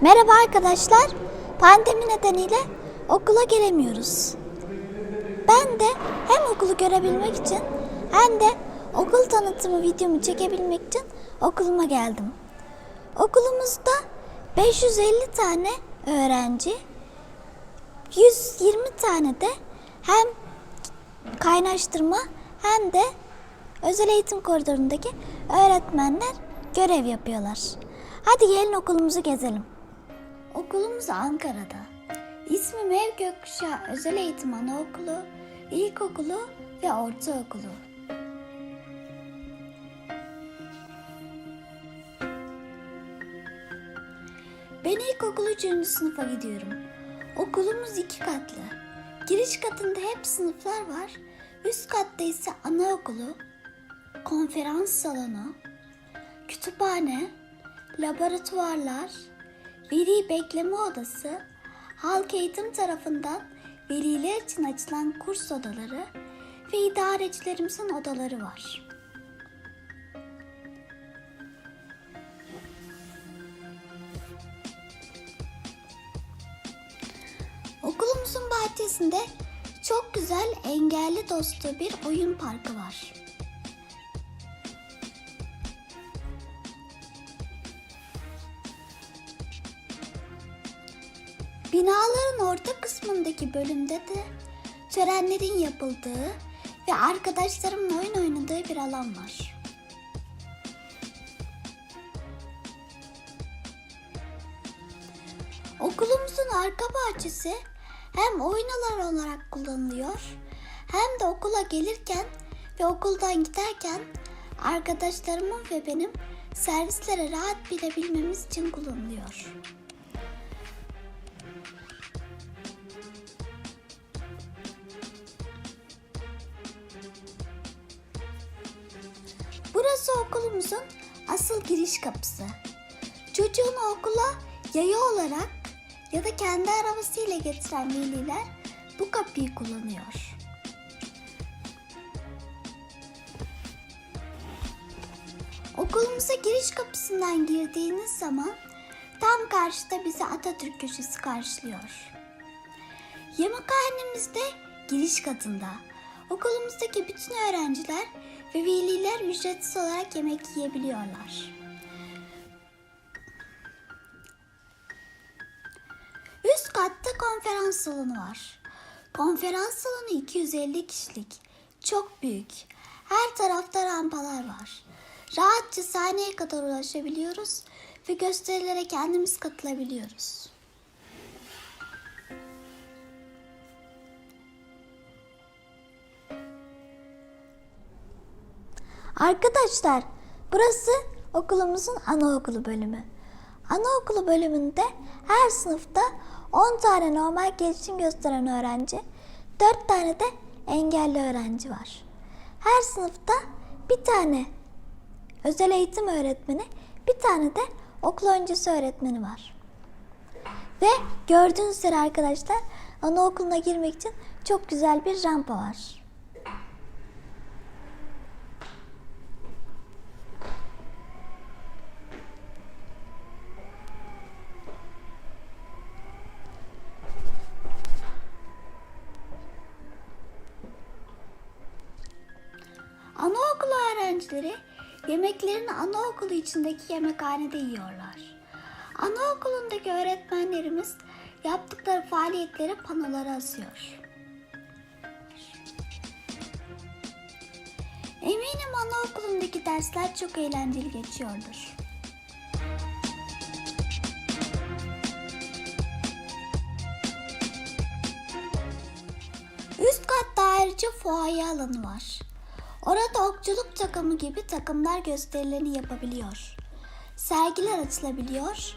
Merhaba arkadaşlar. Pandemi nedeniyle okula gelemiyoruz. Ben de hem okulu görebilmek için hem de okul tanıtımı videomu çekebilmek için okuluma geldim. Okulumuzda 550 tane öğrenci, 120 tane de hem kaynaştırma hem de özel eğitim koridorundaki öğretmenler görev yapıyorlar. Hadi gelin okulumuzu gezelim. Okulumuz Ankara'da. İsmi Mev Gökkuşağı Özel Eğitim Anaokulu, İlkokulu ve Ortaokulu. Ben ilkokul 3. sınıfa gidiyorum. Okulumuz iki katlı. Giriş katında hep sınıflar var. Üst katta ise anaokulu, konferans salonu, kütüphane, laboratuvarlar, veli bekleme odası, halk eğitim tarafından veliler için açılan kurs odaları ve idarecilerimizin odaları var. Okulumuzun bahçesinde çok güzel engelli dostu bir oyun parkı var. Binaların orta kısmındaki bölümde de törenlerin yapıldığı ve arkadaşlarımla oyun oynadığı bir alan var. Okulumuzun arka bahçesi hem oyun alanı olarak kullanılıyor hem de okula gelirken ve okuldan giderken arkadaşlarımın ve benim servislere rahat binebilmemiz için kullanılıyor. Burası okulumuzun asıl giriş kapısı. Çocuğunu okula yaya olarak ya da kendi arabasıyla getiren veliler bu kapıyı kullanıyor. Okulumuza giriş kapısından girdiğiniz zaman tam karşıda bizi Atatürk köşesi karşılıyor. Yemekhanemizde giriş katında. Okulumuzdaki bütün öğrenciler ve veliler ücretsiz olarak yemek yiyebiliyorlar. Üst katta konferans salonu var. Konferans salonu 250 kişilik. Çok büyük. Her tarafta rampalar var. Rahatça sahneye kadar ulaşabiliyoruz ve gösterilere kendimiz katılabiliyoruz. Arkadaşlar, burası okulumuzun anaokulu bölümü. Anaokulu bölümünde her sınıfta 10 tane normal gelişim gösteren öğrenci, 4 tane de engelli öğrenci var. Her sınıfta bir tane özel eğitim öğretmeni, bir tane de okul öncesi öğretmeni var. Ve gördüğünüz üzere arkadaşlar anaokuluna girmek için çok güzel bir rampa var. Anaokulu içindeki yemekhanede yiyorlar. Anaokulundaki öğretmenlerimiz yaptıkları faaliyetleri panolara asıyor. Eminim anaokulundaki dersler çok eğlenceli geçiyordur. Üst katta ayrıca fuaye alanı var. Orada okçuluk takımı gibi takımlar gösterilerini yapabiliyor. Sergiler açılabiliyor.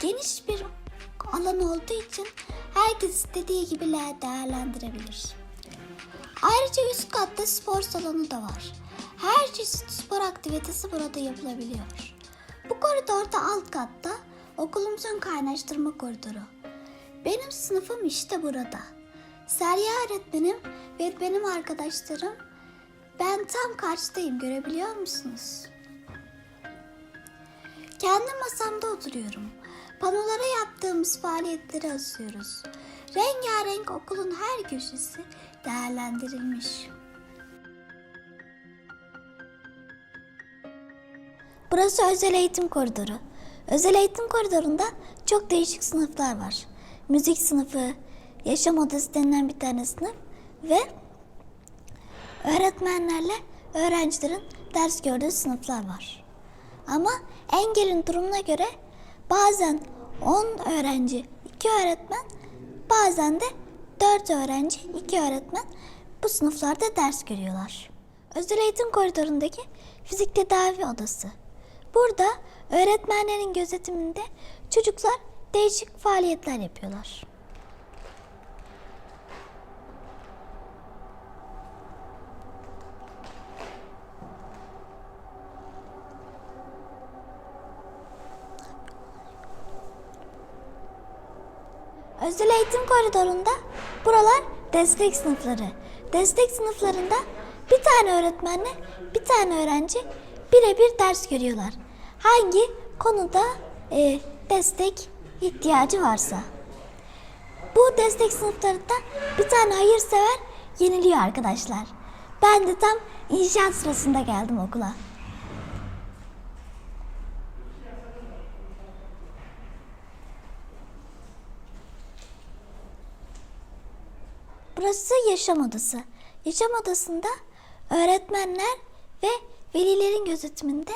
Geniş bir alan olduğu için herkes istediği gibi değerlendirebilir. Ayrıca üst katta spor salonu da var. Her çeşit spor aktivitesi burada yapılabiliyor. Bu koridorda alt katta okulumuzun kaynaştırma koridoru. Benim sınıfım işte burada. Serya öğretmenim ve benim arkadaşlarım ben tam karşıdayım görebiliyor musunuz? Kendi masamda oturuyorum. Panolara yaptığımız faaliyetleri asıyoruz. Rengarenk okulun her köşesi değerlendirilmiş. Burası özel eğitim koridoru. Özel eğitim koridorunda çok değişik sınıflar var. Müzik sınıfı, yaşam odası denilen bir tane sınıf ve öğretmenlerle öğrencilerin ders gördüğü sınıflar var. Ama engelin durumuna göre bazen 10 öğrenci, 2 öğretmen, bazen de 4 öğrenci, 2 öğretmen bu sınıflarda ders görüyorlar. Özel eğitim koridorundaki fizik tedavi odası. Burada öğretmenlerin gözetiminde çocuklar değişik faaliyetler yapıyorlar. Özel eğitim koridorunda buralar destek sınıfları. Destek sınıflarında bir tane öğretmenle bir tane öğrenci birebir ders görüyorlar. Hangi konuda e, destek ihtiyacı varsa. Bu destek sınıflarında bir tane hayırsever yeniliyor arkadaşlar. Ben de tam inşaat sırasında geldim okula. Burası yaşam odası. Yaşam odasında öğretmenler ve velilerin gözetiminde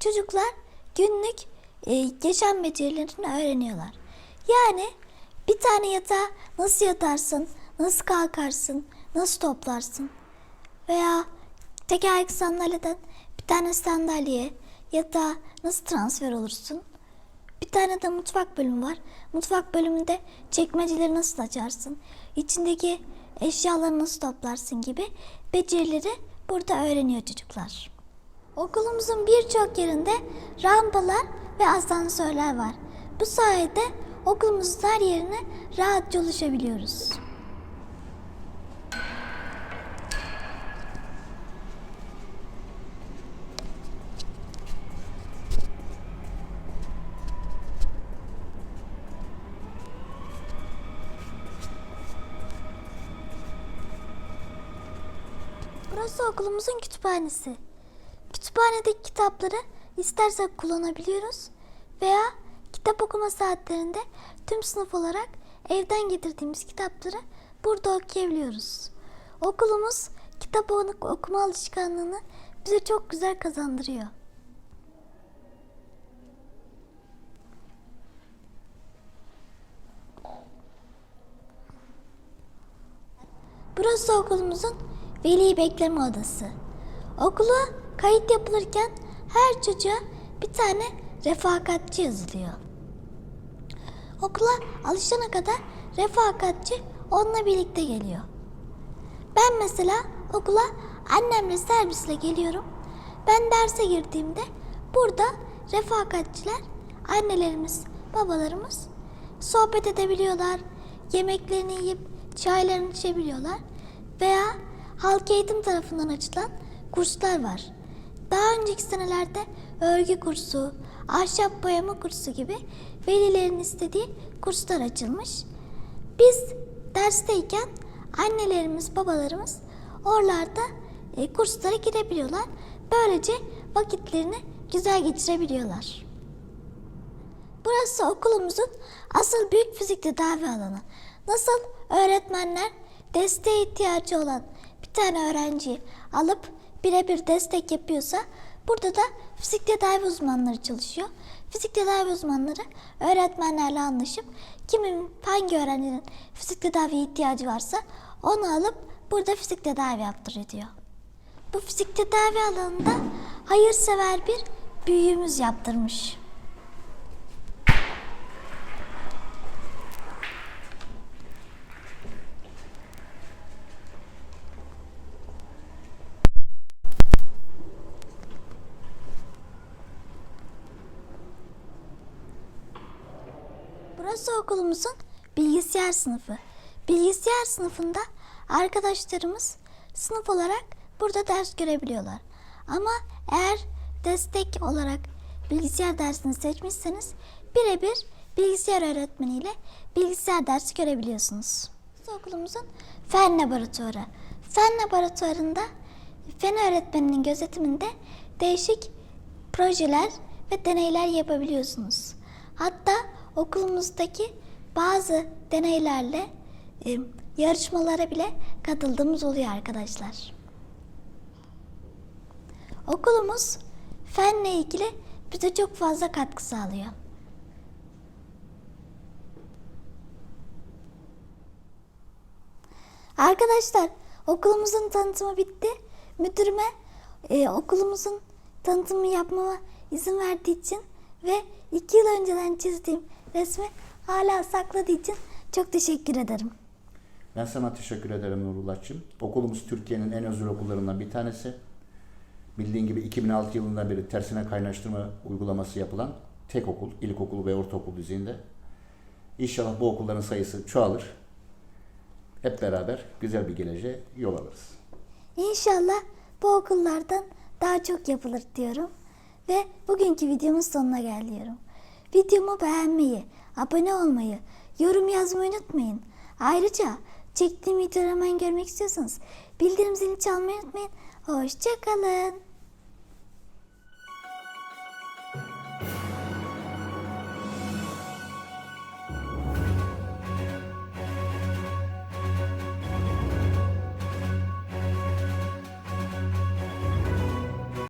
çocuklar günlük e, yaşam becerilerini öğreniyorlar. Yani bir tane yatağa nasıl yatarsın, nasıl kalkarsın, nasıl toplarsın veya tekerlekli sandalyeden bir tane sandalyeye yatağa nasıl transfer olursun? Bir tane de mutfak bölümü var. Mutfak bölümünde çekmeceleri nasıl açarsın? İçindeki eşyaları nasıl toplarsın gibi becerileri burada öğreniyor çocuklar. Okulumuzun birçok yerinde rampalar ve asansörler var. Bu sayede okulumuzun her yerine rahatça ulaşabiliyoruz. Burası okulumuzun kütüphanesi. Kütüphanedeki kitapları istersek kullanabiliyoruz veya kitap okuma saatlerinde tüm sınıf olarak evden getirdiğimiz kitapları burada okuyabiliyoruz. Okulumuz kitap okuma alışkanlığını bize çok güzel kazandırıyor. Burası okulumuzun veli bekleme odası. Okula kayıt yapılırken her çocuğa bir tane refakatçi yazılıyor. Okula alışana kadar refakatçi onunla birlikte geliyor. Ben mesela okula annemle servisle geliyorum. Ben derse girdiğimde burada refakatçiler annelerimiz, babalarımız sohbet edebiliyorlar. Yemeklerini yiyip çaylarını içebiliyorlar. Veya halk eğitim tarafından açılan kurslar var. Daha önceki senelerde örgü kursu, ahşap boyama kursu gibi velilerin istediği kurslar açılmış. Biz dersteyken annelerimiz, babalarımız oralarda e, kurslara girebiliyorlar. Böylece vakitlerini güzel geçirebiliyorlar. Burası okulumuzun asıl büyük fizik tedavi alanı. Nasıl öğretmenler desteğe ihtiyacı olan bir tane öğrenciyi alıp birebir destek yapıyorsa burada da fizik tedavi uzmanları çalışıyor. Fizik tedavi uzmanları öğretmenlerle anlaşıp kimin hangi öğrencinin fizik tedavi ihtiyacı varsa onu alıp burada fizik tedavi yaptırıyor. Bu fizik tedavi alanında hayırsever bir büyüğümüz yaptırmış. Burası okulumuzun bilgisayar sınıfı. Bilgisayar sınıfında arkadaşlarımız sınıf olarak burada ders görebiliyorlar. Ama eğer destek olarak bilgisayar dersini seçmişseniz birebir bilgisayar öğretmeniyle bilgisayar dersi görebiliyorsunuz. Okulumuzun fen laboratuvarı. Fen laboratuvarında fen öğretmeninin gözetiminde değişik projeler ve deneyler yapabiliyorsunuz. Hatta okulumuzdaki bazı deneylerle e, yarışmalara bile katıldığımız oluyor arkadaşlar. Okulumuz fenle ilgili bize çok fazla katkı sağlıyor. Arkadaşlar okulumuzun tanıtımı bitti. Müdürüme e, okulumuzun tanıtımı yapmama izin verdiği için ve iki yıl önceden çizdiğim resmi hala sakladığı için çok teşekkür ederim. Ben sana teşekkür ederim Nurullah'cığım. Okulumuz Türkiye'nin en özel okullarından bir tanesi. Bildiğin gibi 2006 yılından beri tersine kaynaştırma uygulaması yapılan tek okul, ilkokul ve ortaokul düzeyinde. İnşallah bu okulların sayısı çoğalır. Hep beraber güzel bir geleceğe yol alırız. İnşallah bu okullardan daha çok yapılır diyorum. Ve bugünkü videomun sonuna geliyorum. Videomu beğenmeyi, abone olmayı, yorum yazmayı unutmayın. Ayrıca çektiğim videoları hemen görmek istiyorsanız bildirim zilini çalmayı unutmayın. Hoşçakalın.